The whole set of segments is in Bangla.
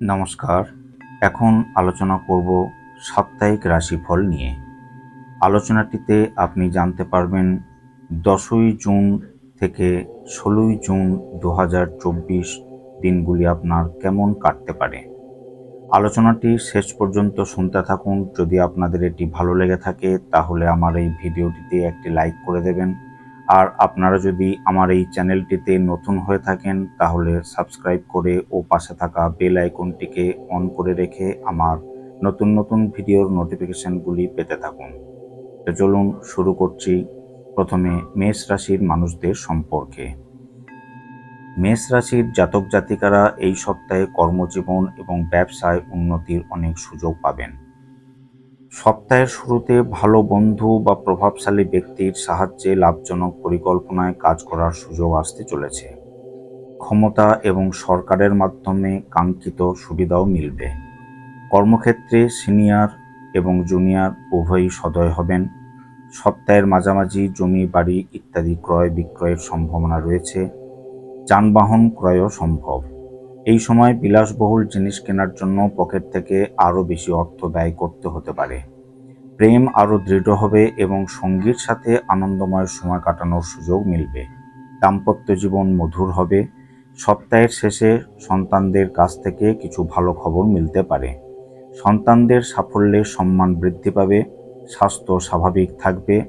নমস্কার। এখন আলোচনা করব সাপ্তাহিক রাশিফল নিয়ে। আলোচনাটিতে আপনি জানতে পারবেন দশই জুন থেকে ষোলোই জুন দু হাজার চব্বিশ দিনগুলি আপনার কেমন কাটতে পারে। আলোচনাটি শেষ পর্যন্ত শুনতে থাকুন। যদি আপনাদের এটি ভালো লেগে থাকে, তাহলে আমার এই ভিডিওটিতে একটি লাইক করে দেবেন। আর আপনারা যদি আমার এই চ্যানেলটিতে নতুন হয়ে থাকেন, তাহলে সাবস্ক্রাইব করে ও পাশে থাকা বেল আইকনটিকে অন করে রেখে আমার নতুন নতুন ভিডিওর নোটিফিকেশনগুলি পেতে থাকুন। তো চলুন শুরু করছি প্রথমে মেষ রাশির মানুষদের সম্পর্কে। মেষ রাশির জাতক জাতিকারা এই সপ্তাহে কর্মজীবন এবং ব্যবসায় উন্নতির অনেক সুযোগ পাবেন। সপ্তাহের শুরুতে ভালো বন্ধু বা প্রভাবশালী ব্যক্তির সাহায্যে লাভজনক পরিকল্পনায় কাজ করার সুযোগ আসতে চলেছে। ক্ষমতা এবং সরকারের মাধ্যমে কাঙ্ক্ষিত সুবিধাও মিলবে। কর্মক্ষেত্রে সিনিয়র এবং জুনিয়র উভয়ই সদয় হবেন। সপ্তাহের মাঝামাঝি জমি, বাড়ি ইত্যাদি ক্রয় বিক্রয়ের সম্ভাবনা রয়েছে। যানবাহন ক্রয়ও সম্ভব। এই সময় বিলাসবহুল জিনিস কেনার জন্য পকেট থেকে আরও বেশি অর্থ ব্যয় করতে হতে পারে। প্রেম আরও দৃঢ় হবে এবং সঙ্গীর সাথে আনন্দময় সময় কাটানোর সুযোগ মিলবে। দাম্পত্য জীবন মধুর হবে। সপ্তাহের শেষে সন্তানদের কাছ থেকে কিছু ভালো খবর মিলতে পারে। সন্তানদের সাফল্যে সম্মান বৃদ্ধি পাবে, স্বাস্থ্য স্বাভাবিক থাকবে।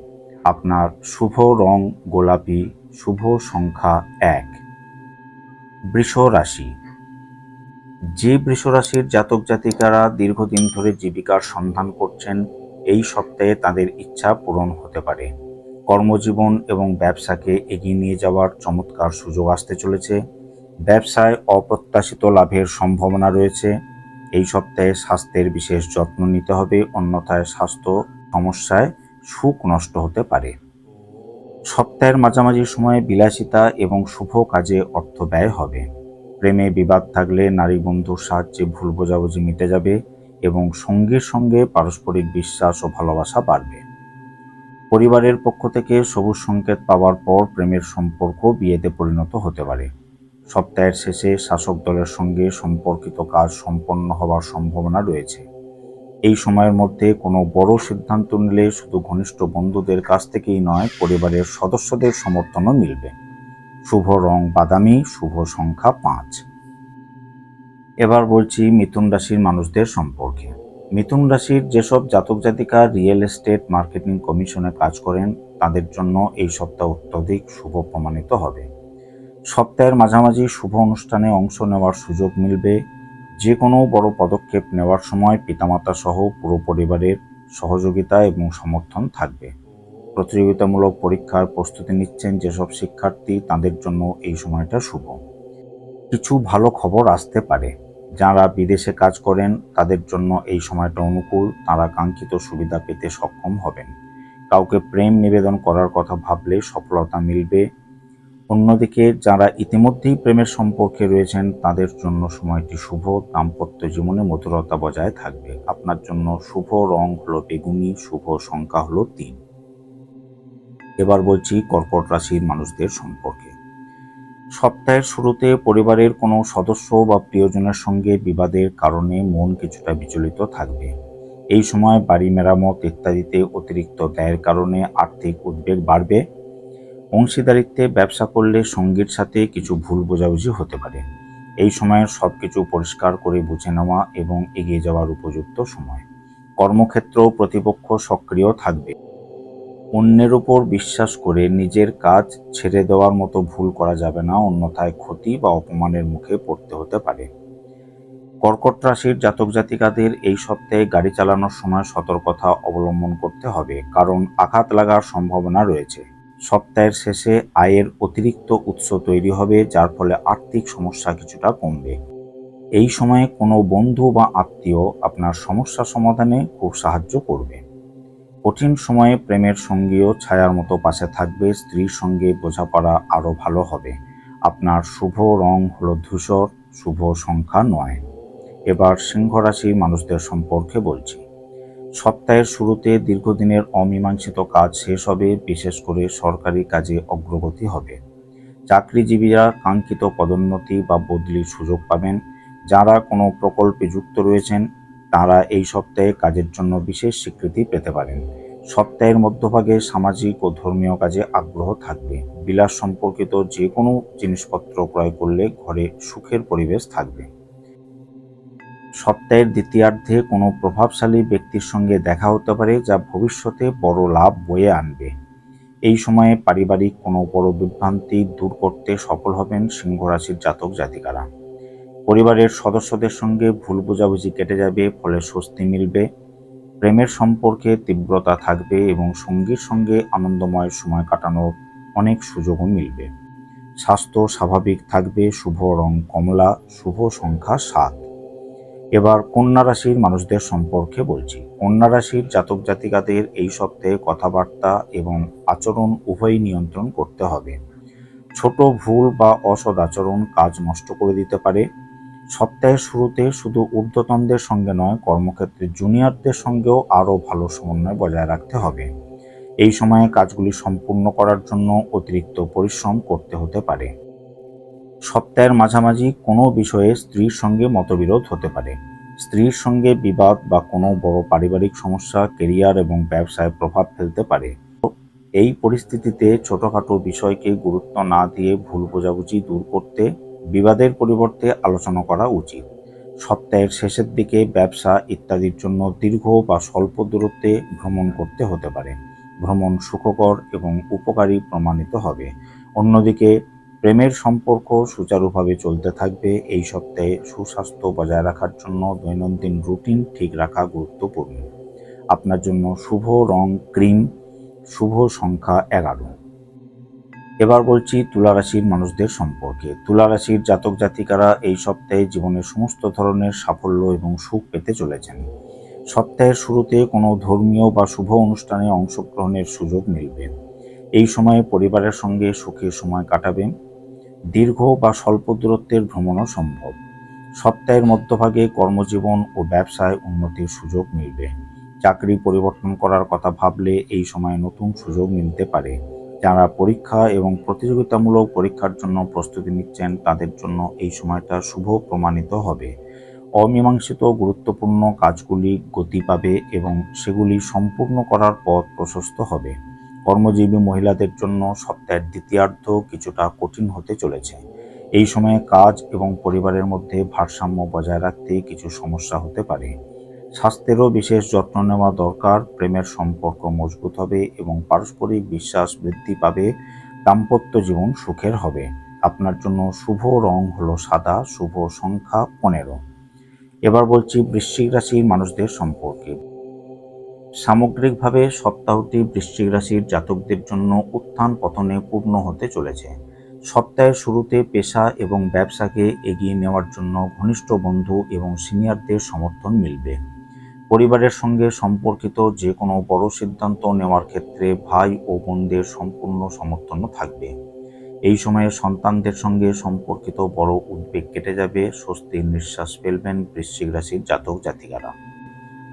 আপনার শুভ রং, গোলাপি, শুভ সংখ্যা এক। বৃষ রাশি। যে বৃষরাশির জাতক জাতিকারা দীর্ঘদিন ধরে জীবিকার সন্ধান করছেন এই সপ্তাহে তাদের ইচ্ছা পূরণ হতে পারে। কর্মজীবন এবং ব্যবসাকে এগিয়ে নিয়ে যাওয়ার চমৎকার সুযোগ আসতে চলেছে। ব্যবসায় অপ্রত্যাশিত লাভের সম্ভাবনা রয়েছে। এই সপ্তাহে স্বাস্থ্যের বিশেষ যত্ন নিতে হবে, অন্যথায় স্বাস্থ্য সমস্যায় সুখ নষ্ট হতে পারে। সপ্তাহের মাঝামাঝি সময়ে বিলাসিতা এবং শুভ কাজে অর্থ ব্যয় হবে। প্রেমে বিবাদ থাকলে নারী বন্ধুর সাহায্যে ভুল বোঝাবুঝি মিটে যাবে। এবং সঙ্গে সঙ্গে পারস্পরিক বিশ্বাস ও ভালোবাসা বাড়বে। পরিবারের পক্ষ থেকে সবুজ সংকেত পাওয়ার পর প্রেমের সম্পর্ক বিয়েতে পরিণত হতে পারে। সপ্তাহের শেষে শাসক দলের সঙ্গে সম্পর্কিত কাজ সম্পন্ন হওয়ার সম্ভাবনা রয়েছে। এই সময়ের মধ্যে কোনো বড় সিদ্ধান্ত নিলে শুধু ঘনিষ্ঠ বন্ধুদের কাছ থেকেই নয়, পরিবারের সদস্যদের সমর্থনও মিলবে। শুভ রং বাদামি, শুভ সংখ্যা পাঁচ। এবার বলছি মিথুন রাশির মানুষদের সম্পর্কে। মিথুন রাশির যেসব জাতক জাতিকা রিয়েল এস্টেট মার্কেটিং কমিশনে কাজ করেন, তাদের জন্য এই সপ্তাহ অত্যধিক শুভ প্রমাণিত হবে। সপ্তাহের মাঝামাঝি শুভ অনুষ্ঠানে অংশ নেওয়ার সুযোগ মিলবে। যে কোনো বড় পদক্ষেপ নেওয়ার সময় পিতামাতা সহ পুরো পরিবারের সহযোগিতা এবং সমর্থন থাকবে। প্রতিযোগিতামূলক পরীক্ষার প্রস্তুতি নিচ্ছেন যেসব শিক্ষার্থী, তাদের জন্য এই সময়টা শুভ। কিছু ভালো খবর আসতে পারে। যারা বিদেশে কাজ করেন, তাদের জন্য এই সময়টা অনুকূল। তারা কাঙ্ক্ষিত সুবিধা পেতে সক্ষম হবেন। কাউকে প্রেম নিবেদন করার কথা ভাবলে সফলতা মিলবে। অন্যদিকে, যারা ইতিমধ্যেই প্রেমের সম্পর্কে রয়েছেন, তাদের জন্য সময়টি শুভ। দাম্পত্য জীবনে মধুরতা বজায় থাকবে। আপনার জন্য শুভ রং হলো বেগুনি, শুভ সংখ্যা হলো তিন। এবার বলছি কর্কট রাশির মানুষদের সম্পর্কে। সপ্তাহের শুরুতে পরিবারের কোনো সদস্য বা প্রিয়জনের সঙ্গে বিবাদের কারণে মন কিছুটা বিচলিত থাকবে। এই সময় বাড়ি মেরামত ইত্যাদিতে অতিরিক্ত ব্যয়ের কারণে আর্থিক উদ্বেগ বাড়বে। অংশীদারিত্বে ব্যবসা করলে সঙ্গীর সাথে কিছু ভুল বোঝাবুঝি হতে পারে। এই সময়ে সব কিছু পরিষ্কার করে বুঝে নেওয়া এবং এগিয়ে যাওয়ার উপযুক্ত সময়। কর্মক্ষেত্র প্রতিপক্ষ সক্রিয় থাকবে। অন্যের উপর বিশ্বাস করে নিজের কাজ ছেড়ে দেওয়ার মতো ভুল করা যাবে না, অন্যথায় ক্ষতি বা অপমানের মুখে পড়তে হতে পারে। কর্কট রাশির জাতক জাতিকাদের এই সপ্তাহে গাড়ি চালানোর সময় সতর্কতা অবলম্বন করতে হবে, কারণ আঘাত লাগার সম্ভাবনা রয়েছে। সপ্তাহের শেষে আয়ের অতিরিক্ত উৎস তৈরি হবে, যার ফলে আর্থিক সমস্যা কিছুটা কমবে। এই সময়ে কোনো বন্ধু বা আত্মীয় আপনার সমস্যা সমাধানে খুব সাহায্য করবে। কঠিন সময়ে প্রেমের সঙ্গীও ছায়ার মতো পাশে থাকবে স্ত্রীর সঙ্গে বোঝাপড়া আরও ভালো হবে। আপনার শুভ রং হলো ধূসর, শুভ সংখ্যা নয়। এবার সিংহ রাশির মানুষদের সম্পর্কে বলছি। সপ্তাহের শুরুতে দীর্ঘদিনের অমীমাংসিত কাজ শেষ হবে, বিশেষ করে সরকারি কাজে অগ্রগতি হবে। চাকরিজীবীরা কাঙ্ক্ষিত পদোন্নতি বা বদলির সুযোগ পাবেন। যারা কোনো প্রকল্পে যুক্ত রয়েছেন তারা এই সপ্তাহে কাজের জন্য বিশেষ স্বীকৃতি পেতে পারেন। সপ্তাহের মধ্যভাগে সামাজিক ও ধর্মীয় কাজে আগ্রহ থাকবে। বিলাস সম্পর্কিত যে কোনো জিনিসপত্র ক্রয় করলে ঘরে সুখের পরিবেশ থাকবে। সপ্তাহের দ্বিতীয়ার্ধে কোনো প্রভাবশালী ব্যক্তির সঙ্গে দেখা হতে পারে যা ভবিষ্যতে বড় লাভ বয়ে আনবে। এই সময়ে পারিবারিক কোনো বড় বিভ্রান্তি দূর করতে সফল হবেন সিংহ রাশির জাতক জাতিকারা পরিবারের সদস্যদের সঙ্গে ভুল বোঝাবুঝি কেটে যাবে, ফলে স্বস্তি মিলবে। প্রেমের সম্পর্কে তীব্রতা থাকবে এবং সঙ্গীর সঙ্গে আনন্দময় সময় কাটানোর অনেক সুযোগও মিলবে। স্বাস্থ্য স্বাভাবিক থাকবে, শুভ রং কমলা, শুভ সংখ্যা সাত। এবার কন্যা রাশির মানুষদের সম্পর্কে বলছি। কন্যা রাশির জাতক জাতিকাদের এই সপ্তাহে কথাবার্তা এবং আচরণ উভয়ই নিয়ন্ত্রণ করতে হবে। ছোট ভুল বা অসদ আচরণ কাজ নষ্ট করে দিতে পারে। সপ্তাহের শুরুতে শুধু ঊর্ধ্বতনদের সঙ্গে নয়, কর্মক্ষেত্রে জুনিয়রদের সঙ্গেও আরও ভালো সমন্বয় বজায় রাখতে হবে। এই সময়ে কাজগুলি সম্পূর্ণ করার জন্য অতিরিক্ত পরিশ্রম করতে হতে পারে। সপ্তাহের মাঝামাঝি কোনো বিষয়ে স্ত্রীর সঙ্গে মতবিরোধ হতে পারে। স্ত্রীর সঙ্গে বিবাদ বা কোনো বড় পারিবারিক সমস্যা, কেরিয়ার এবং ব্যবসায় প্রভাব ফেলতে পারে। এই পরিস্থিতিতে ছোটখাটো বিষয়কে গুরুত্ব না দিয়ে ভুল বোঝাবুঝি দূর করতে বিবাদের পরিবর্তে আলোচনা করা উচিত। সপ্তাহের শেষের দিকে ব্যবসা ইত্যাদির জন্য দীর্ঘ বা স্বল্প দূরত্বে ভ্রমণ করতে হতে পারে। ভ্রমণ সুখকর এবং উপকারী প্রমাণিত হবে। অন্যদিকে, প্রেমের সম্পর্ক সুচারুভাবে চলতে থাকবে। এই সপ্তাহে সুস্বাস্থ্য বজায় রাখার জন্য দৈনন্দিন রুটিন ঠিক রাখা গুরুত্বপূর্ণ। আপনার জন্য শুভ রং, ক্রিম, শুভ সংখ্যা এগারো। এবার বলছি তুলা রাশির মানুষদের সম্পর্কে। তুলা রাশির জাতক জাতিকারা এই সপ্তাহে জীবনের সমস্ত ধরনের সাফল্য এবং সুখ পেতে চলেছেন। সপ্তাহের শুরুতে কোনো ধর্মীয় বা শুভ অনুষ্ঠানে অংশগ্রহণের সুযোগ মিলবে। এই সময়ে পরিবারের সঙ্গে সুখে সময় কাটাবেন। দীর্ঘ বা স্বল্প দূরত্বের ভ্রমণও সম্ভব। সপ্তাহের মধ্যভাগে কর্মজীবন ও ব্যবসায় উন্নতির সুযোগ মিলবে। চাকরি পরিবর্তন করার কথা ভাবলে এই সময় নতুন সুযোগ মিলতে পারে। যারা পরীক্ষা এবং প্রতিযোগিতামূলক পরীক্ষার জন্য প্রস্তুতি নিচ্ছেন, তাদের জন্য এই সময়টা শুভ প্রমাণিত হবে। অমীমাংসিত গুরুত্বপূর্ণ কাজগুলি গতি পাবে এবং সেগুলি সম্পূর্ণ করার পথ প্রশস্ত হবে। কর্মজীবী মহিলাদের জন্য সপ্তাহের দ্বিতীয়ার্ধ কিছুটা কঠিন হতে চলেছে। এই সময়ে কাজ এবং পরিবারের মধ্যে ভারসাম্য বজায় রাখতে কিছু সমস্যা হতে পারে। স্বাস্থ্যেরও বিশেষ যত্ন নেওয়া দরকার, প্রেমের সম্পর্ক মজবুত হবে এবং পারস্পরিক বিশ্বাস বৃদ্ধি পাবে, দাম্পত্য জীবন সুখের হবে। আপনার জন্য শুভ রং হলো সাদা, শুভ সংখ্যা পনেরো। এবার বলছি বৃশ্চিক রাশির মানুষদের সম্পর্কে। সামগ্রিকভাবে সপ্তাহটি বৃশ্চিক রাশির জাতকদের জন্য উত্থান পতনে পূর্ণ হতে চলেছে। সপ্তাহের শুরুতে পেশা এবং ব্যবসাকে এগিয়ে নেওয়ার জন্য ঘনিষ্ঠ বন্ধু এবং সিনিয়রদের সমর্থন মিলবে। পরিবারের সঙ্গে সম্পর্কিত যে কোনো বড় সিদ্ধান্ত নেওয়ার ক্ষেত্রে ভাই ও বোনদের সম্পূর্ণ সমর্থন থাকবে। এই সময়ে সন্তানদের সঙ্গে সম্পর্কিত বড় উদ্বেগ কেটে যাবে, স্বস্তির নিঃশ্বাস ফেলবেন বৃশ্চিক রাশির জাতক জাতিকারা।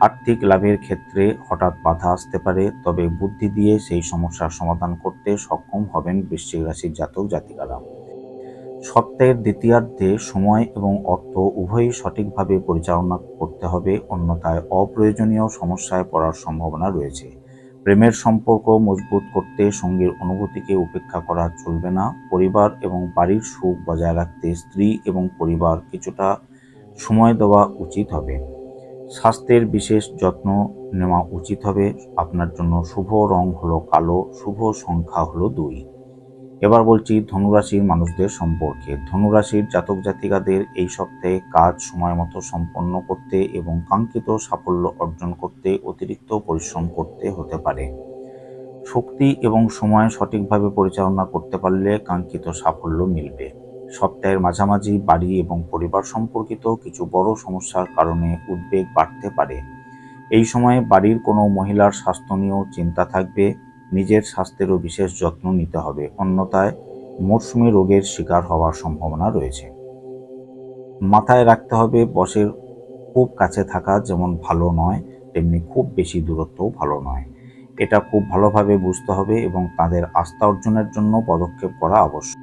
আর্থিক লাভের ক্ষেত্রে হঠাৎ বাধা আসতে পারে, তবে বুদ্ধি দিয়ে সেই সমস্যার সমাধান করতে সক্ষম হবেন বৃশ্চিক রাশির জাতক জাতিকারা। সপ্তাহের দ্বিতীয়ার্ধে সময় এবং অর্থ উভয়ই সঠিকভাবে পরিচালনা করতে হবে, অন্যথায় অপ্রয়োজনীয় সমস্যায় পড়ার সম্ভাবনা রয়েছে। প্রেমের সম্পর্ক মজবুত করতে সঙ্গীর অনুভূতিকে উপেক্ষা করা চলবে না। পরিবার এবং বাড়ির সুখ বজায় রাখতে স্ত্রী এবং পরিবার কিছুটা সময় দেওয়া উচিত হবে। স্বাস্থ্যের বিশেষ যত্ন নেওয়া উচিত হবে। আপনার জন্য শুভ রং হলো কালো, শুভ সংখ্যা হলো দুই। এবার বলছি ধনুরাশির মানুষদের সম্পর্কে। ধনুরাশির জাতক জাতিকাদের এই সপ্তাহে কাজ সময় মতো সম্পন্ন করতে এবং কাঙ্ক্ষিত সাফল্য অর্জন করতে অতিরিক্ত পরিশ্রম করতে হতে পারে। শক্তি এবং সময় সঠিকভাবে পরিচালনা করতে পারলে কাঙ্ক্ষিত সাফল্য মিলবে। সপ্তাহের মাঝামাঝি বাড়ি এবং পরিবার সম্পর্কিত কিছু বড় সমস্যার কারণে উদ্বেগ বাড়তে পারে। এই সময়ে বাড়ির কোনো মহিলার স্বাস্থ্য নিয়েও চিন্তা থাকবে। নিজের স্বাস্থ্যেরও বিশেষ যত্ন নিতে হবে, অন্যথায় মরশুমি রোগের শিকার হওয়ার সম্ভাবনা রয়েছে। মাথায় রাখতে হবে বসের খুব কাছে থাকা যেমন ভালো নয়, তেমনি খুব বেশি দূরত্বও ভালো নয়। এটা খুব ভালোভাবে বুঝতে হবে এবং তাদের আস্থা অর্জনের জন্য পদক্ষেপ করা আবশ্যক।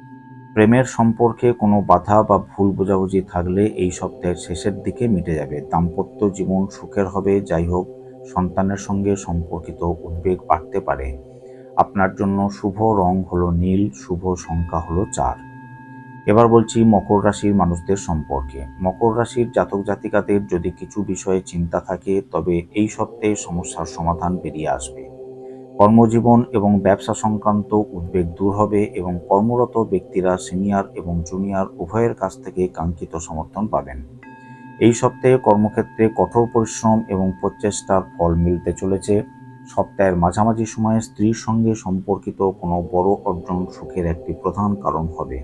প্রেমের সম্পর্কে কোনো বাধা বা ভুল বোঝাবুঝি থাকলে এই সপ্তাহের শেষের দিকে মিটে যাবে। দাম্পত্য জীবন সুখের হবে, যাই হোক, সন্তানের সঙ্গে সম্পর্কিত উদ্বেগ বাড়তে পারে। আপনার জন্য শুভ রং হলো নীল, শুভ সংখ্যা হলো চার। এবার বলছি মকর রাশির মানুষদের সম্পর্কে। মকর রাশির জাতক জাতিকাদের যদি কিছু বিষয়ে চিন্তা থাকে, তবে এই সপ্তাহে সমস্যার সমাধান বেরিয়ে আসবে। কর্মজীবন এবং ব্যবসা সংক্রান্ত উদ্বেগ দূর হবে এবং কর্মরত ব্যক্তিরা সিনিয়র এবং জুনিয়র উভয়ের কাছ থেকে কাঙ্ক্ষিত সমর্থন পাবেন। এই সপ্তাহে কর্মক্ষেত্রে কঠোর পরিশ্রম এবং প্রচেষ্টার ফল মিলতে চলেছে। সপ্তাহের মাঝামাঝি সময়ে স্ত্রীর সঙ্গে সম্পর্কিত কোনো বড় অর্জন সুখের একটি প্রধান কারণ হবে।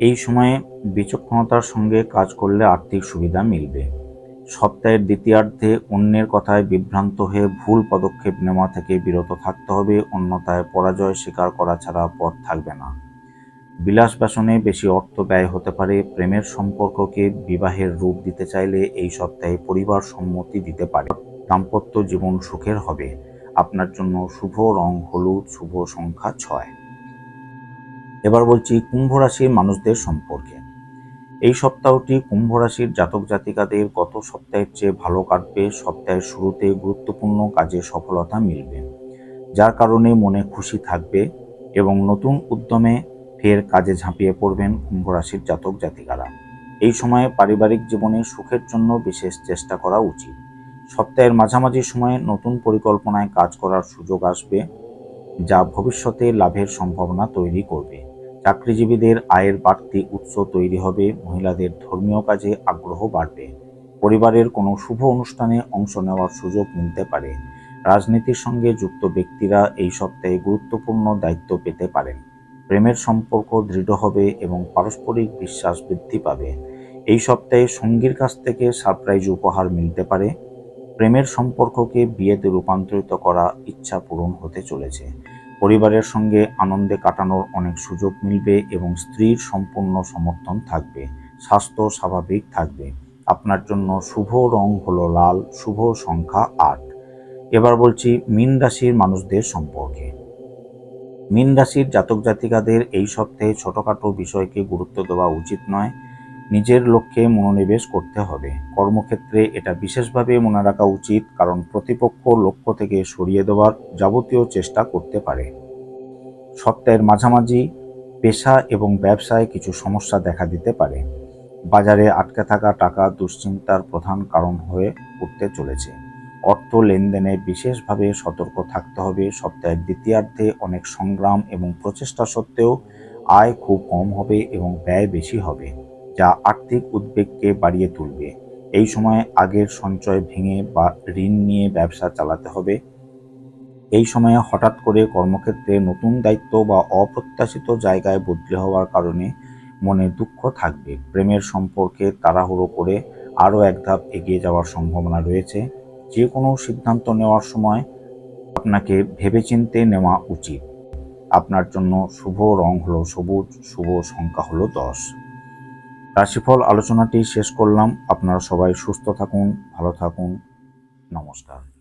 এই সময়ে বিচক্ষণতার সঙ্গে কাজ করলে আর্থিক সুবিধা মিলবে। সপ্তাহের দ্বিতীয়ার্ধে অন্যের কথায় বিভ্রান্ত হয়ে ভুল পদক্ষেপ নেওয়া থেকে বিরত থাকতে হবে, অন্যথায় পরাজয় স্বীকার করা ছাড়া পথ থাকবে না। বিলাস বাসনে বেশি অর্থ ব্যয় হতে পারে, প্রেমের সম্পর্ককে বিবাহের রূপ দিতে চাইলে এই সপ্তাহে পরিবার সম্মতি দিতে পারে। দাম্পত্য জীবন সুখের হবে। আপনার জন্য শুভ রং, হলুদ, শুভ সংখ্যা ছয়। এবার বলছি কুম্ভ রাশির মানুষদের সম্পর্কে। এই সপ্তাহটি কুম্ভ রাশির জাতক জাতিকাদের গত সপ্তাহের চেয়ে ভালো কাটবে। সপ্তাহের শুরুতে গুরুত্বপূর্ণ কাজে সফলতা মিলবে। যার কারণে মনে খুশি থাকবে এবং নতুন উদ্যমে ফের কাজে ঝাঁপিয়ে পড়বেন কুম্ভ রাশির জাতক জাতিকারা। এই সময়ে পারিবারিক জীবনে সুখের জন্য বিশেষ চেষ্টা করা উচিত। সপ্তাহের মাঝামাঝি সময়ে নতুন পরিকল্পনায় কাজ করার সুযোগ আসবে, যা ভবিষ্যতে লাভের সম্ভাবনা তৈরি করবে। চাকরিজীবীদের আয়ের বাড়তি উৎস তৈরি হবে, মহিলাদের ধর্মীয় কাজে আগ্রহ বাড়বে, পরিবারের কোনো শুভ অনুষ্ঠানে অংশ নেওয়ার সুযোগ মিলতে পারে, রাজনীতির সঙ্গে যুক্ত ব্যক্তিরা এই সপ্তাহে গুরুত্বপূর্ণ দায়িত্ব পেতে পারেন। প্রেমের সম্পর্ক দৃঢ় হবে এবং পারস্পরিক বিশ্বাস বৃদ্ধি পাবে। এই সপ্তাহে সঙ্গীর কাছ থেকে সারপ্রাইজ উপহার মিলতে পারে। প্রেমের সম্পর্ককে বিয়েতে রূপান্তরিত করা ইচ্ছা পূরণ হতে চলেছে। পরিবারের সঙ্গে আনন্দে কাটানোর অনেক সুযোগ মিলবে এবং স্ত্রীর সম্পূর্ণ সমর্থন থাকবে, স্বাস্থ্য স্বাভাবিক থাকবে। আপনার জন্য শুভ রং হলো লাল, শুভ সংখ্যা আট। এবার বলছি মিন রাশির মানুষদের সম্পর্কে। মিন রাশির জাতক জাতিকাদের এই সপ্তাহে ছোটখাটো বিষয়কে গুরুত্ব দেওয়া উচিত নয়। নিজের লক্ষ্যে মনোনিবেশ করতে হবে। কর্মক্ষেত্রে এটা বিশেষভাবে মনে রাখা উচিত, কারণ প্রতিপক্ষ লক্ষ্য থেকে সরিয়ে দেওয়ার যাবতীয় চেষ্টা করতে পারে। সপ্তাহের মাঝামাঝি পেশা এবং ব্যবসায় কিছু সমস্যা দেখা দিতে পারে। বাজারে আটকে থাকা টাকা দুশ্চিন্তার প্রধান কারণ হয়ে উঠতে চলেছে। অর্থ লেনদেনে বিশেষভাবে সতর্ক থাকতে হবে। সপ্তাহের দ্বিতীয়ার্ধে অনেক সংগ্রাম এবং প্রচেষ্টা সত্ত্বেও আয় খুব কম হবে এবং ব্যয় বেশি হবে। যা আর্থিক উদ্বেগকে বাড়িয়ে তুলবে। এই সময় আগের সঞ্চয় ভেঙে বা ঋণ নিয়ে ব্যবসা চালাতে হবে। এই সময়ে হঠাৎ করে কর্মক্ষেত্রে নতুন দায়িত্ব বা অপ্রত্যাশিত জায়গায় বদলি হওয়ার কারণে মনে দুঃখ থাকবে। প্রেমের সম্পর্কে তাড়াহুড়ো করে আরও এক ধাপ এগিয়ে যাওয়ার সম্ভাবনা রয়েছে। যে কোনো সিদ্ধান্ত নেওয়ার সময় আপনাকে ভেবেচিন্তে নেওয়া উচিত। আপনার জন্য শুভ রং হলো সবুজ, শুভ সংখ্যা হলো দশ। রাশিফল আলোচনাটি শেষ করলাম। আপনারা সবাই সুস্থ থাকুন ভালো থাকুন। নমস্কার।